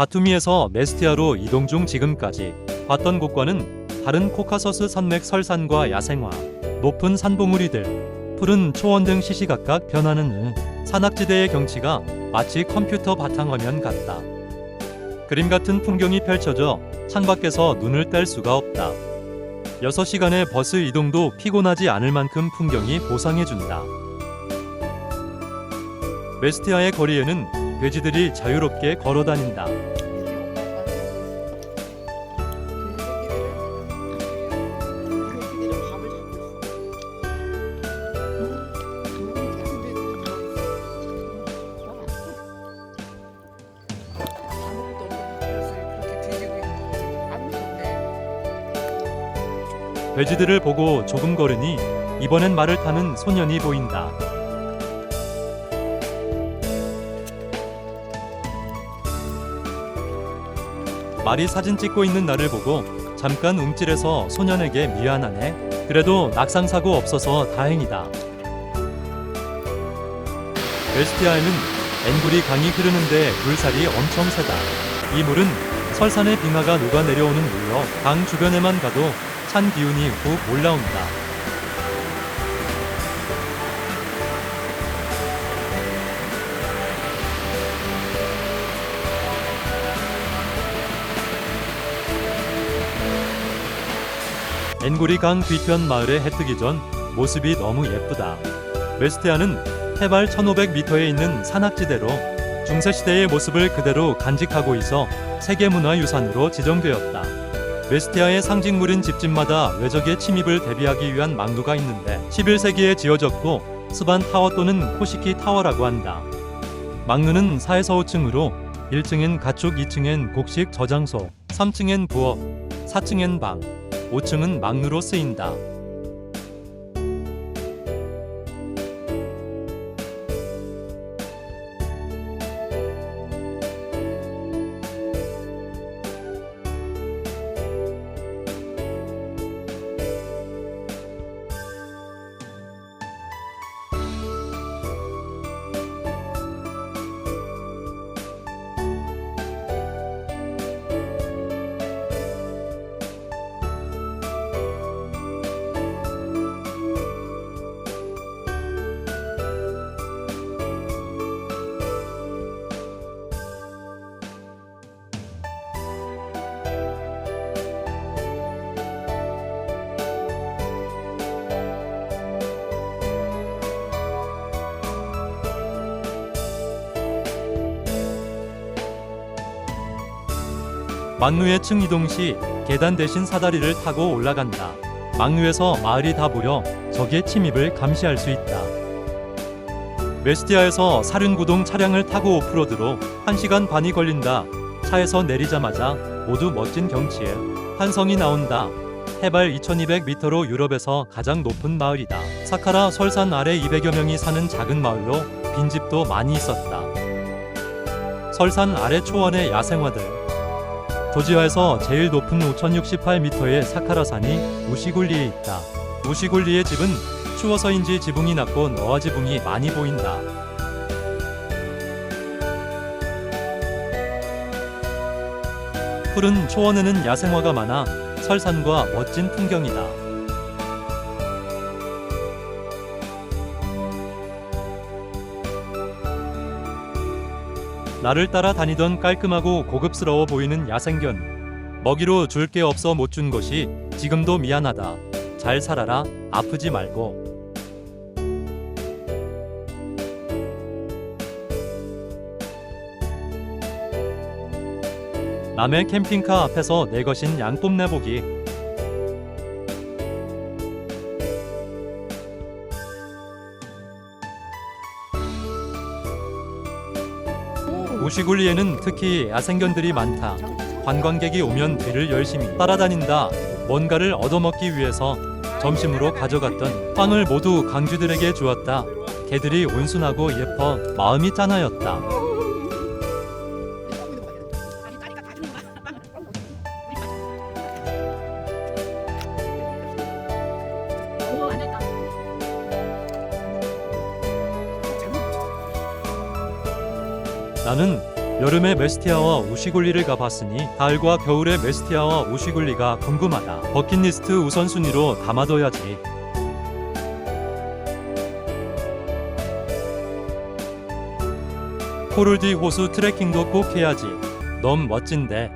바투미에서 메스티아로 이동 중 지금까지 봤던 곳과는 다른 코카서스 산맥 설산과 야생화, 높은 산봉우리들, 푸른 초원 등 시시각각 변하는 응, 산악지대의 경치가 마치 컴퓨터 바탕화면 같다. 그림 같은 풍경이 펼쳐져 창밖에서 눈을 뗄 수가 없다. 6시간의 버스 이동도 피곤하지 않을 만큼 풍경이 보상해준다. 메스티아의 거리에는 돼지들이 자유롭게 걸어 다닌다. 돼지들을 보고 조금 걸으니 이번엔 말을 타는 소년이 보인다. 말이 사진 찍고 있는 나를 보고 잠깐 움찔해서 소년에게 미안하네. 그래도 낙상 사고 없어서 다행이다. 웨스티아에는 앵구리 강이 흐르는데 물살이 엄청 세다. 이 물은 설산의 빙하가 녹아 내려오는 물로 강 주변에만 가도 찬 기운이 훅 올라온다. 앵구리 강 뒤편 마을에 해 뜨기 전 모습이 너무 예쁘다. 웨스티아는 해발 1500m에 있는 산악지대로 중세시대의 모습을 그대로 간직하고 있어 세계문화유산으로 지정되었다. 웨스티아의 상징물인 집집마다 외적의 침입을 대비하기 위한 망루가 있는데 11세기에 지어졌고 스반 타워 또는 코시키 타워라고 한다. 망루는 4에서 5층으로 1층엔 가축, 2층엔 곡식 저장소, 3층엔 부엌, 4층엔 방, 5층은 망루로 쓰인다. 망루의 층 이동 시 계단 대신 사다리를 타고 올라간다. 망루에서 마을이 다 모여 적의 침입을 감시할 수 있다. 메스티아에서 사륜구동 차량을 타고 오프로드로 1시간 반이 걸린다. 차에서 내리자마자 모두 멋진 경치에 환성이 나온다. 해발 2200m로 유럽에서 가장 높은 마을이다. 사카라 설산 아래 200여 명이 사는 작은 마을로 빈집도 많이 있었다. 설산 아래 초원의 야생화들 조지아에서 제일 높은 5068m의 사카라산이 우시굴리에 있다. 우시굴리의 집은 추워서인지 지붕이 낮고 너와 지붕이 많이 보인다. 푸른 초원에는 야생화가 많아 설산과 멋진 풍경이다. 나를 따라 다니던 깔끔하고 고급스러워 보이는 야생견. 먹이로 줄 게 없어 못 준 것이 지금도 미안하다. 잘 살아라. 아프지 말고. 남의 캠핑카 앞에서 내 것인 양 뽐 내보기. 우시굴리에는 특히 야생견들이 많다. 관광객이 오면 뒤를 열심히 따라다닌다. 뭔가를 얻어먹기 위해서 점심으로 가져갔던 빵을 모두 강쥐들에게 주었다. 개들이 온순하고 예뻐 마음이 짠하였다. 나는 여름에 메스티아와 우시굴리를 가봤으니 가을과 겨울의 메스티아와 우시굴리가 궁금하다. 버킷리스트 우선순위로 담아둬야지. 코를디 호수 트레킹도 꼭 해야지. 너무 멋진데.